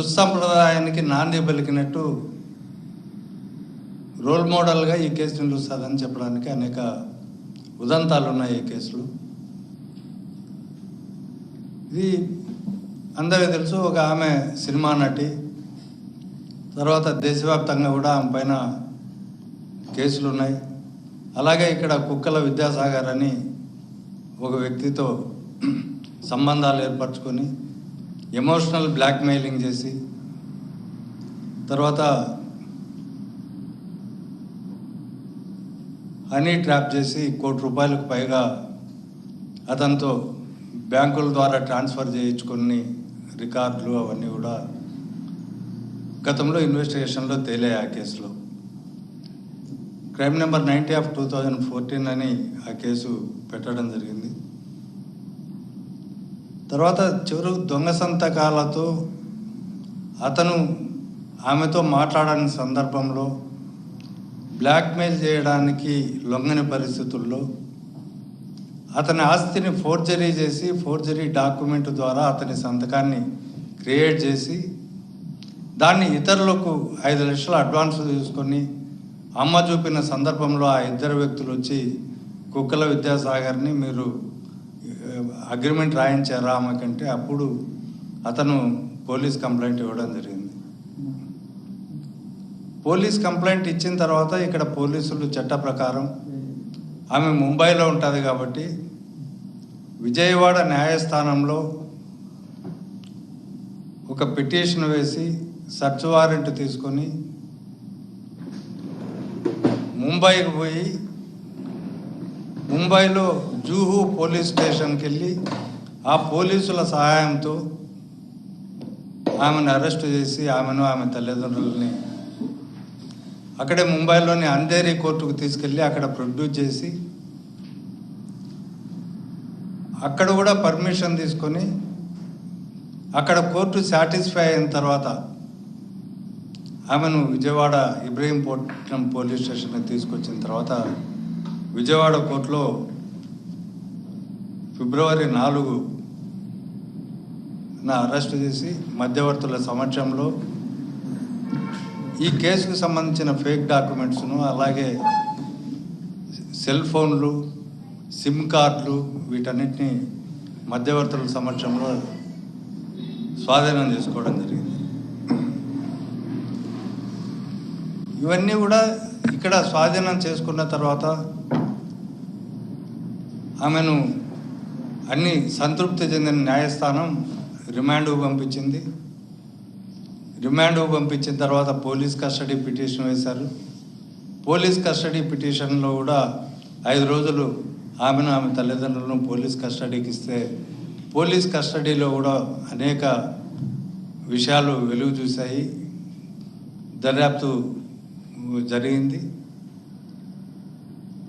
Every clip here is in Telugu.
దుస్సంప్రదాయానికి నాంది పలికినట్టు రోల్ మోడల్గా ఈ కేసు నిలుస్తుందని చెప్పడానికి అనేక ఉదంతాలు ఉన్నాయి ఈ కేసులు. ఇది అందరికీ తెలుసు ఒక ఆమె సినిమా నటి తర్వాత దేశవ్యాప్తంగా కూడా ఆమె పైన కేసులు ఉన్నాయి అలాగే ఇక్కడ కుక్కల విద్యాసాగర్ అని ఒక వ్యక్తితో సంబంధాలు ఏర్పరచుకొని ఎమోషనల్ బ్లాక్మెయిలింగ్ చేసి తర్వాత హనీ ట్రాప్ చేసి కోటి రూపాయలకు పైగా అతనితో బ్యాంకుల ద్వారా ట్రాన్స్ఫర్ చేయించుకుని రికార్డులు అవన్నీ కూడా గతంలో ఇన్వెస్టిగేషన్లో తేలాయి ఆ కేసులో. Crime number ninety of two thousand fourteen అని ఆ కేసు పెట్టడం జరిగింది. తర్వాత చివరు దొంగ సంతకాలతో అతను ఆమెతో మాట్లాడని సందర్భంలో బ్లాక్మెయిల్ చేయడానికి లొంగని పరిస్థితుల్లో అతని ఆస్తిని ఫోర్జరీ చేసి ఫోర్జరీ డాక్యుమెంట్ ద్వారా అతని సంతకాన్ని క్రియేట్ చేసి దాన్ని ఇతరులకు ఐదు లక్షల అడ్వాన్స్ తీసుకొని అమ్మ చూపిన సందర్భంలో ఆ ఇద్దరు వ్యక్తులు వచ్చి కుక్కల విద్యాసాగర్ని మీరు అగ్రిమెంట్ రాయించారా ఆమెకంటే అప్పుడు అతను పోలీస్ కంప్లైంట్ ఇవ్వడం జరిగింది. పోలీస్ కంప్లైంట్ ఇచ్చిన తర్వాత ఇక్కడ పోలీసులు చట్ట ప్రకారం ఆమె ముంబైలో ఉంటుంది కాబట్టి విజయవాడ న్యాయస్థానంలో ఒక పిటిషన్ వేసి సర్చ్ వారెంట్ తీసుకొని ముంబైకి పోయి ముంబైలో జూహు పోలీస్ స్టేషన్కి వెళ్ళి ఆ పోలీసుల సహాయంతో ఆమెను అరెస్ట్ చేసి ఆమెను ఆమె తల్లిదండ్రులని అక్కడే ముంబైలోని అంధేరి కోర్టుకు తీసుకెళ్ళి అక్కడ ప్రొడ్యూస్ చేసి అక్కడ కూడా పర్మిషన్ తీసుకొని అక్కడ కోర్టు సాటిస్ఫై అయిన తర్వాత ఆమెను విజయవాడ ఇబ్రహీంపట్నం పోలీస్ స్టేషన్కి తీసుకొచ్చిన తర్వాత విజయవాడ కోర్టులో ఫిబ్రవరి నాలుగు నా అరెస్ట్ చేసి మధ్యవర్తుల సమక్షంలో ఈ కేసుకు సంబంధించిన ఫేక్ డాక్యుమెంట్స్ను అలాగే సెల్ ఫోన్లు సిమ్ కార్డులు వీటన్నిటిని మధ్యవర్తుల సమక్షంలో స్వాధీనం చేసుకోవడం జరిగింది. ఇవన్నీ కూడా ఇక్కడ స్వాధీనం చేసుకున్న తర్వాత ఆమెను అన్ని సంతృప్తి చెందిన న్యాయస్థానం రిమాండ్కు పంపించింది. రిమాండ్కు పంపించిన తర్వాత పోలీస్ కస్టడీ పిటిషన్ వేశారు. పోలీస్ కస్టడీ పిటిషన్లో కూడా ఐదు రోజులు ఆమెను ఆమె తల్లిదండ్రులను పోలీస్ కస్టడీకి ఇస్తే పోలీస్ కస్టడీలో కూడా అనేక విషయాలు వెలుగు చూశాయి. దర్యాప్తు జరిగింది.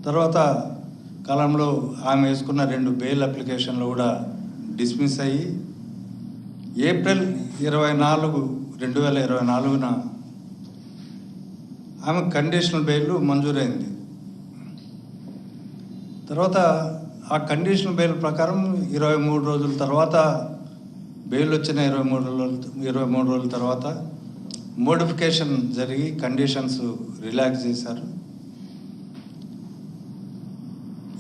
తర్వాత కాలంలో ఆమె వేసుకున్న రెండు బెయిల్ అప్లికేషన్లు కూడా డిస్మిస్ అయ్యి ఏప్రిల్ ఇరవై నాలుగు రెండు వేల ఇరవై నాలుగున ఆమె కండిషనల్ బెయిల్ మంజూరైంది. తర్వాత ఆ కండిషనల్ బెయిల్ ప్రకారం ఇరవై మూడు రోజుల తర్వాత బెయిల్ వచ్చిన ఇరవై మూడు రోజుల ఇరవై మూడు రోజుల తర్వాత మోడిఫికేషన్ జరిగి కండిషన్స్ రిలాక్స్ చేశారు.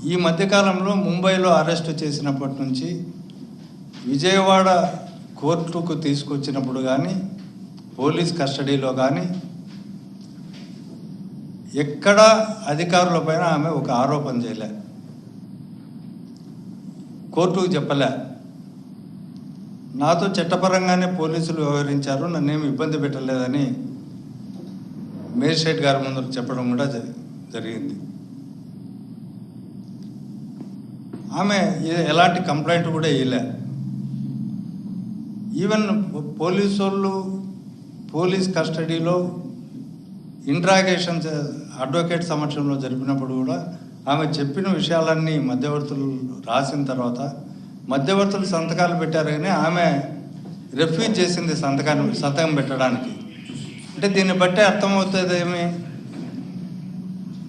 ఈ మధ్యకాలంలో ముంబైలో అరెస్ట్ చేసినప్పటి నుంచి విజయవాడ కోర్టుకు తీసుకొచ్చినప్పుడు కానీ పోలీస్ కస్టడీలో కానీ ఎక్కడ అధికారులపైన ఆమె ఒక ఆరోపణ చేయలే. కోర్టుకు చెప్పలే. నాతో చట్టపరంగానే పోలీసులు వ్యవహరించారు నన్నేమి ఇబ్బంది పెట్టలేదని మేజిస్ట్రేట్ గారి ముందు చెప్పడం కూడా జ- జరిగింది. ఆమె ఎలాంటి కంప్లైంట్ కూడా వేయలే ఈవెన్ పోలీసు వాళ్ళు పోలీస్ కస్టడీలో ఇంట్రాగేషన్ అడ్వకేట్ సమక్షంలో జరిపినప్పుడు కూడా ఆమె చెప్పిన విషయాలన్నీ మధ్యవర్తులు రాసిన తర్వాత మధ్యవర్తులు సంతకాలు పెట్టారు కానీ ఆమె రిఫ్యూజ్ చేసింది సంతకాన్ని సంతకం పెట్టడానికి. అంటే దీన్ని బట్టి అర్థమవుతుంది ఏమి?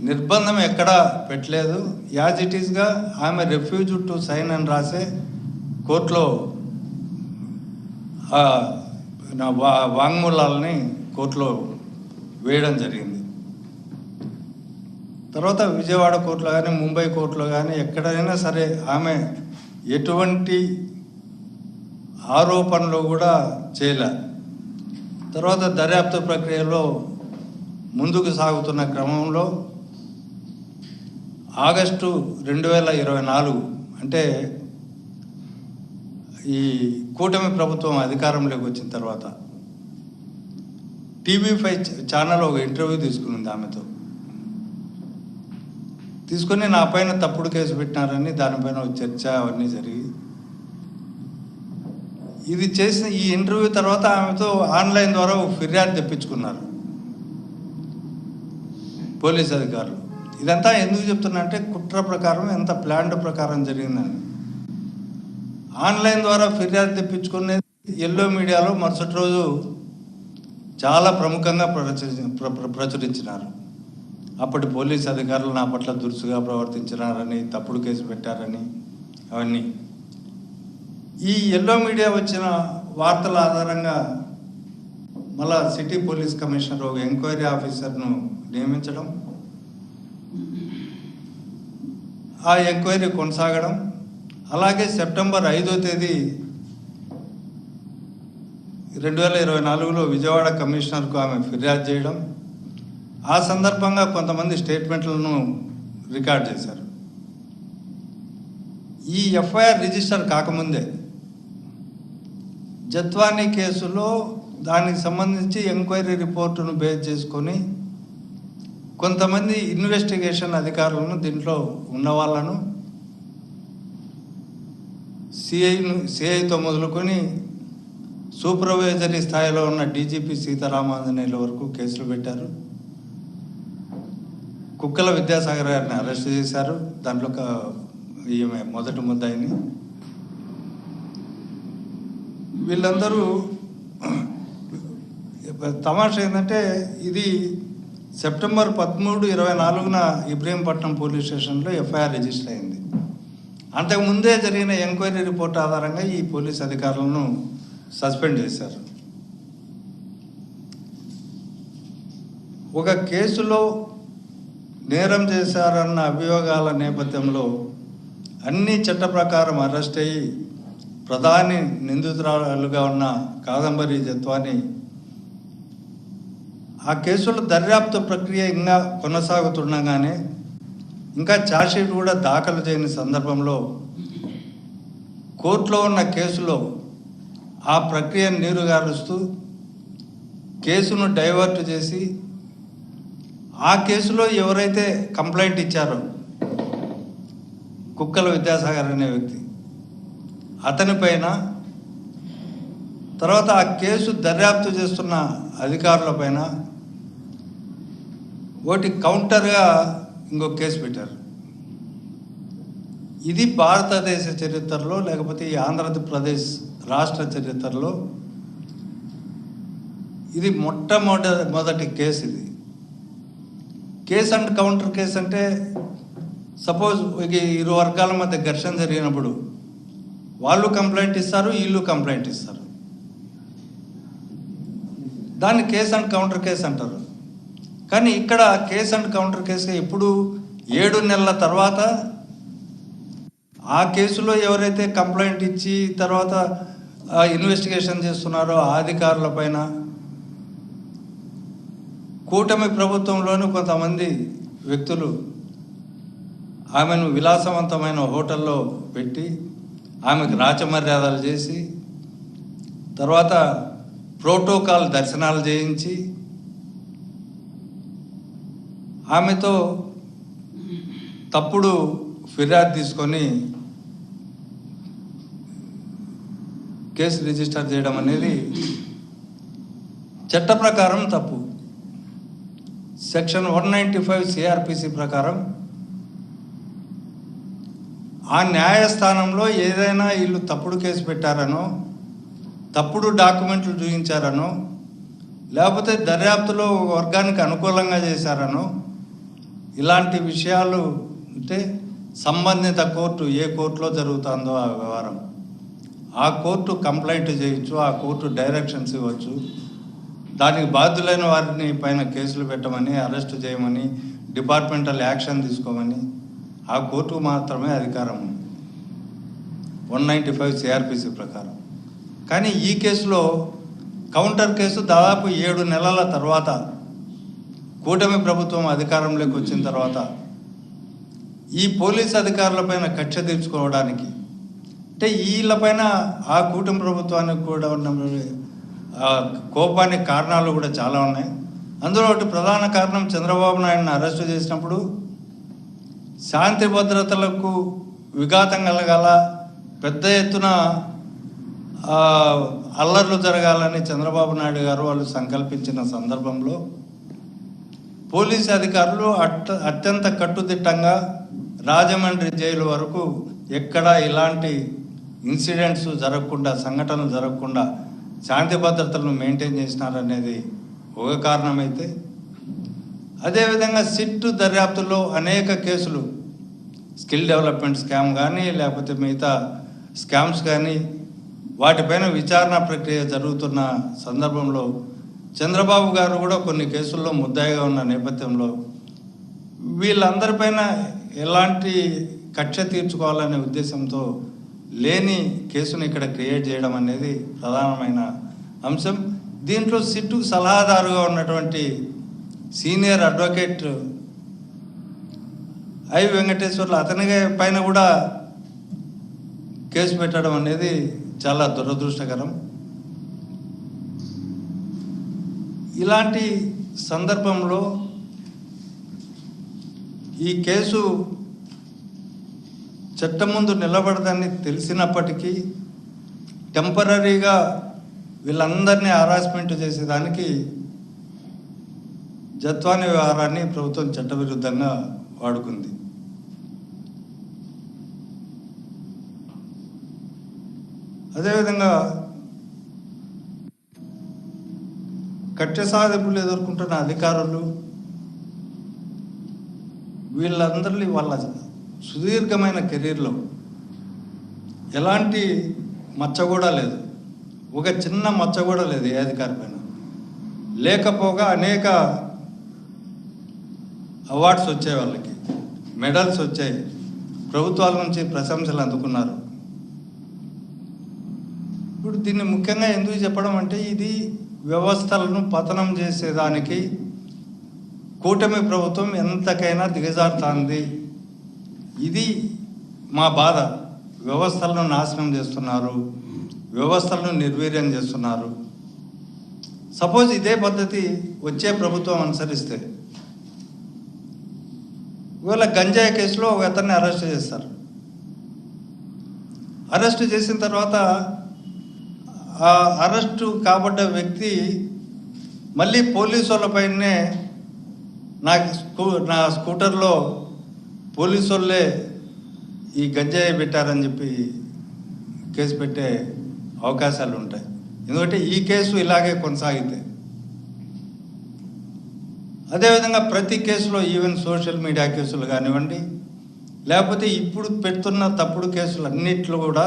నిర్బంధం ఎక్కడా పెట్టలేదు. యాజ్ ఇట్ ఈస్గా ఆమె రిఫ్యూజ్ టు సైన్ అని రాసే కోర్టులో వాంగ్మూలాలని కోర్టులో వేయడం జరిగింది. తర్వాత విజయవాడ కోర్టులో కానీ ముంబై కోర్టులో కానీ ఎక్కడైనా సరే ఆమె ఎటువంటి ఆరోపణలు కూడా చేయలే. తర్వాత దర్యాప్తు ప్రక్రియలో ముందుకు సాగుతున్న క్రమంలో ఆగస్టు రెండు వేల ఇరవై నాలుగు అంటే ఈ కూటమి ప్రభుత్వం అధికారంలోకి వచ్చిన తర్వాత టీవీ ఫైవ్ ఛానల్ ఒక ఇంటర్వ్యూ తీసుకునింది ఆమెతో. తీసుకొని నా పైన తప్పుడు కేసు పెట్టినారని దానిపైన చర్చ అవన్నీ జరిగి ఇది చేసిన ఈ ఇంటర్వ్యూ తర్వాత ఆమెతో ఆన్లైన్ ద్వారా ఒక ఫిర్యాదు తెప్పించుకున్నారు. పోలీస్ అధికారులు. ఇదంతా ఎందుకు చెప్తున్నా అంటే కుట్ర ప్రకారం ఎంత ప్లాన్డ్ ప్రకారం జరిగిందని ఆన్లైన్ ద్వారా ఫిర్యాదు తెప్పించుకునేది ఎల్లో మీడియాలో మరుసటి రోజు చాలా ప్రముఖంగా ప్రచురి ప్ర- ప్రచురించినారు. అప్పటి పోలీస్ అధికారులు నా పట్ల దురుసుగా ప్రవర్తించినారని తప్పుడు కేసు పెట్టారని అవన్నీ. ఈ ఎల్లో మీడియా వచ్చిన వార్తల ఆధారంగా మళ్ళా సిటీ పోలీస్ కమిషనర్ ఒక ఎంక్వైరీ ఆఫీసర్ను నియమించడం ఆ ఎంక్వైరీ కొనసాగడం. అలాగే సెప్టెంబర్ ఐదో తేదీ రెండు వేల ఇరవై నాలుగులో విజయవాడ కమిషనర్కు ఆమె ఫిర్యాదు చేయడం. ఆ సందర్భంగా కొంతమంది స్టేట్మెంట్లను రికార్డ్ చేశారు. ఈ ఎఫ్ఐఆర్ రిజిస్టర్ కాకముందే జత్వానీ కేసులో దానికి సంబంధించి ఎంక్వైరీ రిపోర్టును బేస్ చేసుకొని కొంతమంది ఇన్వెస్టిగేషన్ అధికారులను దీంట్లో ఉన్న వాళ్ళను సిఐను సిఐతో మొదలుకొని సూపర్వైజరీ స్థాయిలో ఉన్న డీజీపీ సీతారామాంజనేయుల వరకు కేసులు పెట్టారు. కుక్కల విద్యాసాగర్ గారిని అరెస్ట్ చేశారు. దాంట్లో ఒక ఈమె మొదటి ముద్దాయిని. వీళ్ళందరూ తమాషా ఏంటంటే ఇది సెప్టెంబర్ పదమూడు ఇరవై నాలుగున ఇబ్రహీంపట్నం పోలీస్ స్టేషన్లో ఎఫ్ఐఆర్ రిజిస్టర్ అయింది. అంతకుముందే జరిగిన ఎంక్వైరీ రిపోర్ట్ ఆధారంగా ఈ పోలీస్ అధికారులను సస్పెండ్ చేశారు. ఒక కేసులో నేరం చేశారన్న అభియోగాల నేపథ్యంలో అన్ని చట్ట ప్రకారం అరెస్ట్ అయ్యి ప్రధాని నిందితురాలుగా ఉన్న కాదంబరి జత్వాని ఆ కేసుల దర్యాప్తు ప్రక్రియ ఇంకా కొనసాగుతుండగానే ఇంకా ఛార్జ్షీట్ కూడా దాఖలు చేయని సందర్భంలో కోర్టులో ఉన్న కేసులో ఆ ప్రక్రియను నీరు గారుస్తూ కేసును డైవర్ట్ చేసి ఆ కేసులో ఎవరైతే కంప్లైంట్ ఇచ్చారో కుక్కల విద్యాసాగర్ అనే వ్యక్తి అతని పైన తర్వాత ఆ కేసు దర్యాప్తు చేస్తున్న అధికారుల పైన ఒకటి కౌంటర్గా ఇంకో కేసు పెట్టారు. ఇది భారతదేశ చరిత్రలో లేకపోతే ఈ ఆంధ్రప్రదేశ్ రాష్ట్ర చరిత్రలో ఇది మొట్టమొదటి మొదటి కేసు ఇది. కేస్ అండ్ కౌంటర్ కేసు అంటే సపోజ్ ఇరు వర్గాల మధ్య ఘర్షణ జరిగినప్పుడు వాళ్ళు కంప్లైంట్ ఇస్తారు వీళ్ళు కంప్లైంట్ ఇస్తారు. దాన్ని కేస్ అండ్ కౌంటర్ కేసు అంటారు. కానీ ఇక్కడ కేస్ అండ్ కౌంటర్ కేసు ఎప్పుడు ఏడు నెలల తర్వాత ఆ కేసులో ఎవరైతే కంప్లైంట్ ఇచ్చి తర్వాత ఇన్వెస్టిగేషన్ చేస్తున్నారో ఆ అధికారుల పైన కూటమి ప్రభుత్వంలోని కొంతమంది వ్యక్తులు ఆమెను విలాసవంతమైన హోటల్లో పెట్టి ఆమెకు రాచమర్యాదలు చేసి తర్వాత ప్రోటోకాల్ దర్శనాలు చేయించి ఆమెతో తప్పుడు ఫిర్యాదు తీసుకొని కేసు రిజిస్టర్ చేయడం అనేది చట్ట ప్రకారం తప్పు. Section one ninety five CrPC ప్రకారం ఆ న్యాయస్థానంలో ఏదైనా వీళ్ళు తప్పుడు కేసు పెట్టారనో తప్పుడు డాక్యుమెంట్లు చూపించారనో లేకపోతే దర్యాప్తులో వర్గానికి అనుకూలంగా చేశారనో ఇలాంటి విషయాలు అంటే సంబంధిత కోర్టు ఏ కోర్టులో జరుగుతుందో ఆ వ్యవహారం. ఆ కోర్టు కంప్లైంట్ చేయొచ్చు ఆ కోర్టు డైరెక్షన్స్ ఇవ్వచ్చు. దానికి బాధ్యులైన వారిని పైన కేసులు పెట్టమని అరెస్ట్ చేయమని డిపార్ట్మెంటల్ యాక్షన్ తీసుకోమని ఆ కోర్టుకు మాత్రమే అధికారం. ఉంది వన్ నైంటీ ఫైవ్ సిఆర్పిసి ప్రకారం. కానీ ఈ కేసులో కౌంటర్ కేసు దాదాపు ఏడు నెలల తర్వాత కూటమి ప్రభుత్వం అధికారంలోకి వచ్చిన తర్వాత ఈ పోలీస్ అధికారులపైన కక్ష తీర్చుకోవడానికి అంటే వీళ్ళపైన ఆ కూటమి ప్రభుత్వానికి కూడా ఉన్న కోపానికి కారణాలు కూడా చాలా ఉన్నాయి. అందులో ఒకటి ప్రధాన కారణం చంద్రబాబు నాయుడుని అరెస్టు చేసినప్పుడు శాంతి భద్రతలకు విఘాతం కలగాల పెద్ద ఎత్తున అల్లర్లు జరగాలని చంద్రబాబు నాయుడు గారు వాళ్ళు సంకల్పించిన సందర్భంలో పోలీసు అధికారులు అట్ అత్యంత కట్టుదిట్టంగా రాజమండ్రి జైలు వరకు ఎక్కడా ఇలాంటి ఇన్సిడెంట్స్ జరగకుండా సంఘటనలు జరగకుండా శాంతి భద్రతలను మెయింటైన్ చేసినారనేది ఒక కారణమైతే. అదేవిధంగా సిట్టు దర్యాప్తులో అనేక కేసులు స్కిల్ డెవలప్మెంట్ స్కామ్ కానీ లేకపోతే మిగతా స్కామ్స్ కానీ వాటిపైన విచారణ ప్రక్రియ జరుగుతున్న సందర్భంలో చంద్రబాబు గారు కూడా కొన్ని కేసుల్లో ముద్దాయిగా ఉన్న నేపథ్యంలో వీళ్ళందరిపైన ఎలాంటి కక్ష తీర్చుకోవాలనే ఉద్దేశంతో లేని కేసును ఇక్కడ క్రియేట్ చేయడం అనేది ప్రధానమైన అంశం. దీంట్లో సిట్టుకు సలహాదారుగా ఉన్నటువంటి సీనియర్ అడ్వకేట్ ఐ వెంకటేశ్వర్లు అతని పైన కూడా కేసు పెట్టడం అనేది చాలా దురదృష్టకరం. ఇలాంటి సందర్భంలో ఈ కేసు చట్టం ముందు నిలబడదని తెలిసినప్పటికీ టెంపరీగా వీళ్ళందరినీ హరాస్మెంట్ చేసేదానికి జత్వాని వ్యవహారాన్ని ప్రభుత్వం చట్టవిరుద్ధంగా వాడుకుంది. అదేవిధంగా కట్టె సాధింపులు ఎదుర్కొంటున్న అధికారులు వీళ్ళందరినీ వాళ్ళ సుదీర్ఘమైన కెరీర్లో ఎలాంటి మచ్చ కూడా లేదు. ఒక చిన్న మచ్చ కూడా లేదు ఏ అధికారి పైన. లేకపోగా అనేక అవార్డ్స్ వచ్చాయి వాళ్ళకి. మెడల్స్ వచ్చాయి. ప్రభుత్వాల నుంచి ప్రశంసలు అందుకున్నారు. ఇప్పుడు దీన్ని ముఖ్యంగా ఎందుకు చెప్పడం అంటే ఇది వ్యవస్థలను పతనం చేసేదానికి కూటమి ప్రభుత్వం ఎంతకైనా దిగజారుతుంది. ఇది మా బాధ. వ్యవస్థలను నాశనం చేస్తున్నారు. వ్యవస్థలను నిర్వీర్యం చేస్తున్నారు. సపోజ్ ఇదే పద్ధతి వచ్చే ప్రభుత్వం అనుసరిస్తే ఇవాళ గంజాయి కేసులో ఒక అతన్ని అరెస్ట్ చేస్తారు అరెస్ట్ చేసిన తర్వాత అరెస్టు కాబడ్డ వ్యక్తి మళ్ళీ పోలీసు వాళ్ళపైనే నా స్కూ నా స్కూటర్లో పోలీసు వాళ్ళే ఈ గంజాయి పెట్టారని చెప్పి కేసు పెట్టే అవకాశాలు ఉంటాయి ఎందుకంటే ఈ కేసు ఇలాగే కొనసాగితే. అదేవిధంగా ప్రతి కేసులో ఈవెన్ సోషల్ మీడియా కేసులు కానివ్వండి లేకపోతే ఇప్పుడు పెడుతున్న తప్పుడు కేసులు అన్నిట్లో కూడా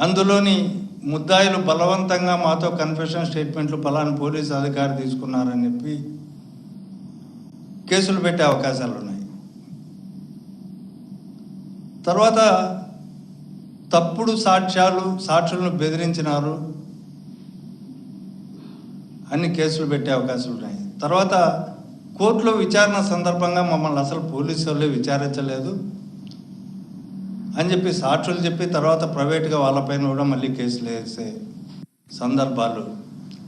అందులోని ముద్దాయిలు బలవంతంగా మాతో కన్ఫెషన్ స్టేట్మెంట్లు పలానా పోలీసు అధికారి తీసుకున్నారని చెప్పి కేసులు పెట్టే అవకాశాలు ఉన్నాయి. తర్వాత తప్పుడు సాక్ష్యాలు సాక్షులను బెదిరించినారు అన్ని కేసులు పెట్టే అవకాశాలు ఉన్నాయి. తర్వాత కోర్టులో విచారణ సందర్భంగా మమ్మల్ని అసలు పోలీసు వాళ్ళే విచారించలేదు. అని చెప్పి సాక్షులు చెప్పి తర్వాత ప్రైవేట్గా వాళ్ళపైన కూడా మళ్ళీ కేసులు వేసే సందర్భాలు.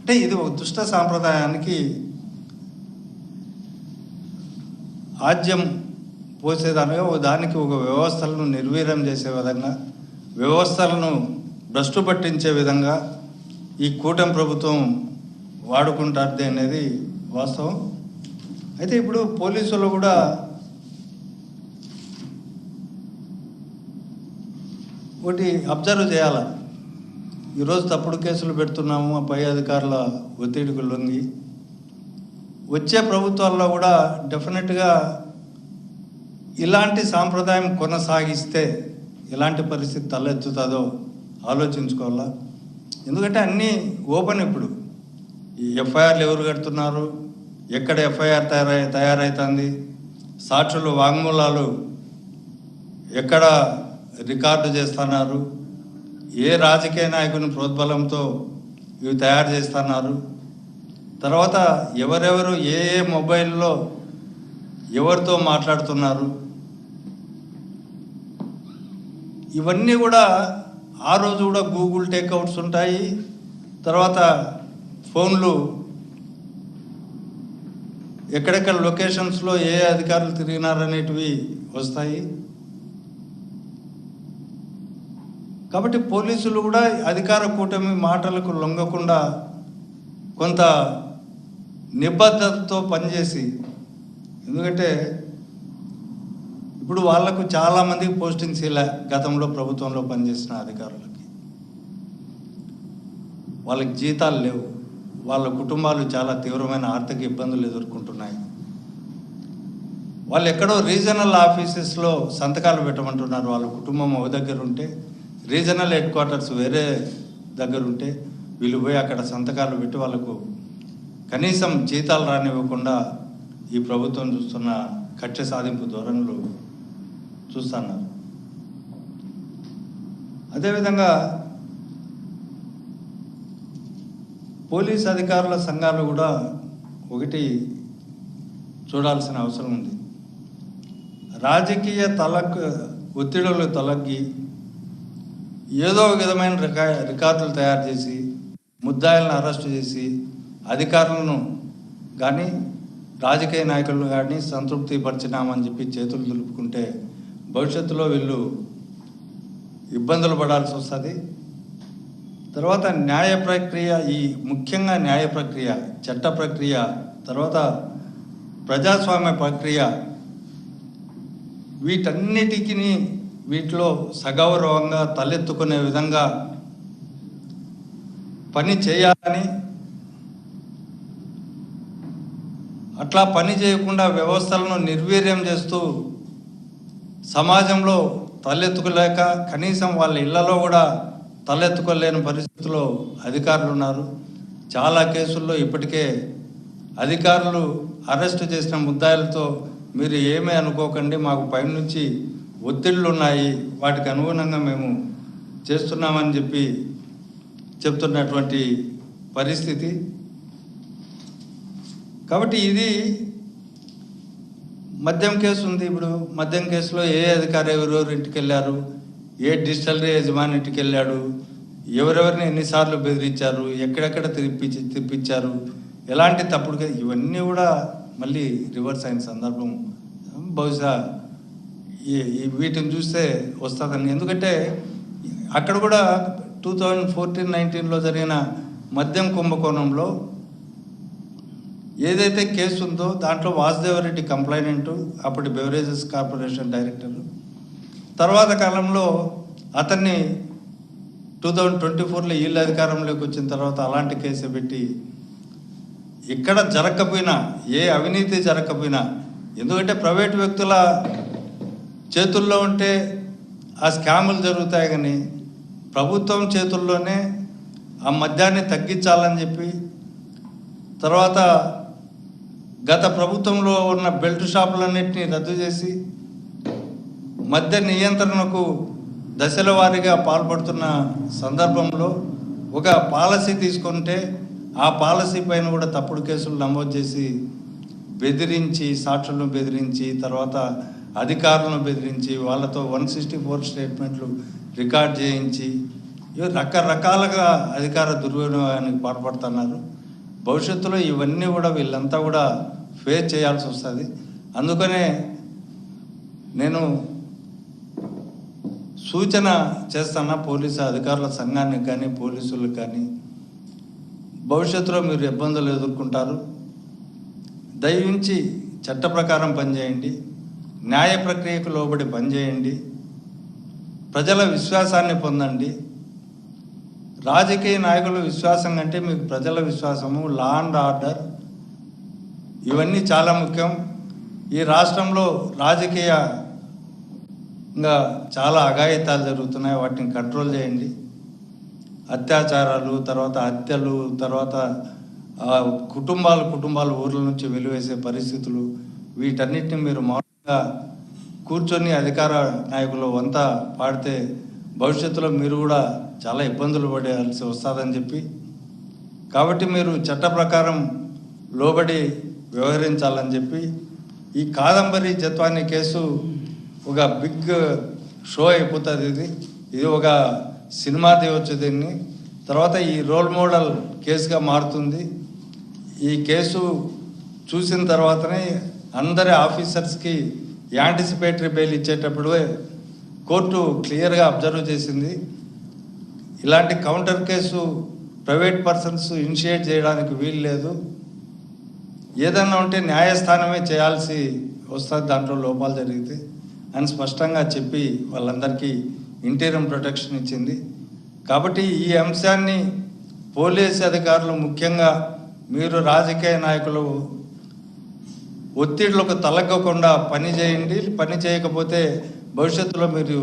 అంటే ఇది ఒక దుష్ట సాంప్రదాయానికి ఆద్యం పోసేదానిగా దానికి ఒక వ్యవస్థలను నిర్వీర్యం చేసే విధంగా వ్యవస్థలను భ్రష్టు పట్టించే విధంగా ఈ కూటమి ప్రభుత్వం వాడుకుంటారు అనేది వాస్తవం. అయితే ఇప్పుడు పోలీసులు కూడా ఒకటి అబ్జర్వ్ చేయాల. ఈరోజు తప్పుడు కేసులు పెడుతున్నాము ఆ పై అధికారుల ఒత్తిడికి లొంగి వచ్చే ప్రభుత్వాల్లో కూడా డెఫినెట్గా ఇలాంటి సాంప్రదాయం కొనసాగిస్తే ఎలాంటి పరిస్థితి తలెత్తుతుందో ఆలోచించుకోవాలా. ఎందుకంటే అన్నీ ఓపెన్ ఇప్పుడు. ఈ ఎఫ్ఐఆర్లు ఎవరు కడుతున్నారు? ఎక్కడ ఎఫ్ఐఆర్ తయారై తయారవుతుంది సాక్షులు వాంగ్మూలాలు ఎక్కడ రికార్డు చేస్తున్నారు. ఏ రాజకీయ నాయకుని ప్రోద్బలంతో ఇవి తయారు చేస్తున్నారు. తర్వాత ఎవరెవరు ఏ ఏ మొబైల్లో ఎవరితో మాట్లాడుతున్నారు. ఇవన్నీ కూడా ఆ రోజు కూడా గూగుల్ టేక్అవుట్స్ ఉంటాయి. తర్వాత ఫోన్లు ఎక్కడెక్కడ లొకేషన్స్లో ఏ అధికారులు తిరిగినారనేటివి వస్తాయి. కాబట్టి పోలీసులు కూడా అధికార కూటమి మాటలకు లొంగకుండా కొంత నిబద్ధతతో పనిచేసి ఎందుకంటే ఇప్పుడు వాళ్ళకు చాలామందికి పోస్టింగ్స్ ఇలా గతంలో ప్రభుత్వంలో పనిచేసిన అధికారులకి. వాళ్ళకి జీతాలు లేవు. వాళ్ళ కుటుంబాలు చాలా తీవ్రమైన ఆర్థిక ఇబ్బందులు ఎదుర్కొంటున్నాయి. వాళ్ళు ఎక్కడో రీజనల్ ఆఫీసెస్లో సంతకాలు పెట్టమంటున్నారు. వాళ్ళ కుటుంబం ఒక దగ్గర ఉంటే రీజనల్ హెడ్ క్వార్టర్స్ వేరే దగ్గర ఉంటే వీళ్ళు పోయి అక్కడ సంతకాలు పెట్టి వాళ్ళకు కనీసం జీతాలు రానివ్వకుండా ఈ ప్రభుత్వం చూస్తున్న కక్ష సాధింపు ధోరణులు చూస్తున్నారు. అదేవిధంగా పోలీస్ అధికారుల సంఘాలు కూడా ఒకటి చూడాల్సిన అవసరం ఉంది. రాజకీయ తలక్ ఒత్తిడులు తొలగి ఏదో ఒక విధమైన రికా రికార్డులు తయారు చేసి ముద్దాయిలను అరెస్టు చేసి అధికారులను కానీ రాజకీయ నాయకులను కానీ సంతృప్తి పరిచినామని చెప్పి చేతులు దులుపుకుంటే భవిష్యత్తులో వీళ్ళు ఇబ్బందులు పడాల్సి వస్తుంది. తర్వాత న్యాయ ప్రక్రియ ఈ ముఖ్యంగా న్యాయ ప్రక్రియ చట్ట ప్రక్రియ తర్వాత ప్రజాస్వామ్య ప్రక్రియ వీటన్నిటికీ వీటిలో సగౌరవంగా తలెత్తుకునే విధంగా పని చేయాలని అట్లా పని చేయకుండా వ్యవస్థలను నిర్వీర్యం చేస్తూ సమాజంలో తలెత్తుకోలేక కనీసం వాళ్ళ ఇళ్ళలో కూడా తలెత్తుకోలేని పరిస్థితిలో అధికారులు ఉన్నారు చాలా కేసుల్లో ఇప్పటికే అధికారులు అరెస్ట్ చేసిన ముద్దాయిలతో మీరు ఏమీ అనుకోకండి మాకు పైనుంచి ఒత్తిళ్ళు ఉన్నాయి. వాటికి అనుగుణంగా మేము చేస్తున్నామని చెప్పి చెప్తున్నటువంటి పరిస్థితి. కాబట్టి ఇది మద్యం కేసు ఉంది ఇప్పుడు. మద్యం కేసులో ఏ అధికారి ఎవరెవరు ఇంటికి వెళ్ళారు ఏ డిజిటల్ యజమాని ఇంటికి వెళ్ళాడు ఎవరెవరిని ఎన్నిసార్లు బెదిరించారు? ఎక్కడెక్కడ తిప్పించి తిప్పించారు? ఎలాంటి తప్పుడు ఇవన్నీ కూడా మళ్ళీ రివర్స్ అయిన సందర్భం. బహుశా ఈ- వీటిని చూస్తే వస్తుందని. ఎందుకంటే అక్కడ కూడా టూ థౌజండ్ ఫోర్టీన్ నైన్టీన్లో జరిగిన మద్యం కుంభకోణంలో ఏదైతే కేసు ఉందో దాంట్లో వాసుదేవరెడ్డి కంప్లైనెంట్ అప్పటి బెవరేజెస్ కార్పొరేషన్ డైరెక్టర్. తర్వాత కాలంలో అతన్ని టూ థౌజండ్ ట్వంటీ ఫోర్లో వీళ్ళ అధికారంలోకి వచ్చిన తర్వాత అలాంటి కేసు పెట్టి ఇక్కడ జరగకపోయినా ఏ అవినీతి జరగకపోయినా ఎందుకంటే ప్రైవేట్ వ్యక్తుల చేతుల్లో ఉంటే ఆ స్కాములు జరుగుతాయి కానీ ప్రభుత్వం చేతుల్లోనే ఆ మద్యాన్ని తగ్గించాలని చెప్పి తర్వాత గత ప్రభుత్వంలో ఉన్న బెల్ట్ షాపులన్నింటినీ రద్దు చేసి మద్య నియంత్రణకు దశల వారీగా పాల్పడుతున్న సందర్భంలో ఒక పాలసీ తీసుకుంటే ఆ పాలసీ పైన కూడా తప్పుడు కేసులు నమోదు చేసి బెదిరించి సాక్షులను బెదిరించి తర్వాత అధికారులను బెదిరించి వాళ్ళతో వన్ సిక్స్టీ ఫోర్ స్టేట్మెంట్లు రికార్డ్ చేయించి రకరకాలుగా అధికార దుర్వినియోగానికి పాల్పడుతున్నారు. భవిష్యత్తులో ఇవన్నీ కూడా వీళ్ళంతా కూడా ఫేస్ చేయాల్సి వస్తుంది. అందుకనే నేను సూచన చేస్తున్న పోలీసు అధికారుల సంఘానికి కానీ పోలీసులకు కానీ భవిష్యత్తులో మీరు ఇబ్బందులు ఎదుర్కొంటారు. దయవించి చట్ట ప్రకారం పనిచేయండి. న్యాయ ప్రక్రియకు లోబడి పనిచేయండి ప్రజల విశ్వాసాన్ని పొందండి. రాజకీయ నాయకుల విశ్వాసం కంటే మీకు ప్రజల విశ్వాసము లా అండ్ ఆర్డర్ ఇవన్నీ చాలా ముఖ్యం. ఈ రాష్ట్రంలో రాజకీయంగా చాలా అఘాయితాలు జరుగుతున్నాయి. వాటిని కంట్రోల్ చేయండి. అత్యాచారాలు తర్వాత హత్యలు తర్వాత కుటుంబాలు కుటుంబాలు ఊర్ల నుంచి వెలివేసే పరిస్థితులు వీటన్నిటిని మీరు మా కూర్చొని అధికార నాయకులు వంత పాడితే భవిష్యత్తులో మీరు కూడా చాలా ఇబ్బందులు పడేయాల్సి వస్తుందని చెప్పి. కాబట్టి మీరు చట్ట ప్రకారం లోబడి వ్యవహరించాలని చెప్పి. ఈ కాదంబరి జత్వాని కేసు ఒక బిగ్ షో అయిపోతుంది ఇది. ఇది ఒక సినిమా తీయవచ్చు దీన్ని. తర్వాత ఈ రోల్ మోడల్ కేసుగా మారుతుంది. ఈ కేసు చూసిన తర్వాతనే అందరి ఆఫీసర్స్కి యాంటిసిపేటరీ బెయిల్ ఇచ్చేటప్పుడు కోర్టు క్లియర్గా అబ్జర్వ్ చేసింది. ఇలాంటి counter case private persons initiate చేయడానికి వీలు లేదు. ఏదన్నా ఉంటే న్యాయస్థానమే చేయాల్సి వస్తుంది దాంట్లో లోపాలు జరిగితే అని స్పష్టంగా చెప్పి వాళ్ళందరికీ ఇంటీరియం ప్రొటెక్షన్ ఇచ్చింది. కాబట్టి ఈ అంశాన్ని పోలీస్ అధికారులు ముఖ్యంగా మీరు రాజకీయ నాయకులు ఒత్తిళ్ళకు తలగ్గకుండా పని చేయండి. పని చేయకపోతే భవిష్యత్తులో మీరు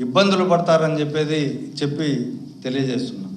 ఇబ్బందులు పడతారని చెప్పేది చెప్పి తెలియజేస్తున్నాను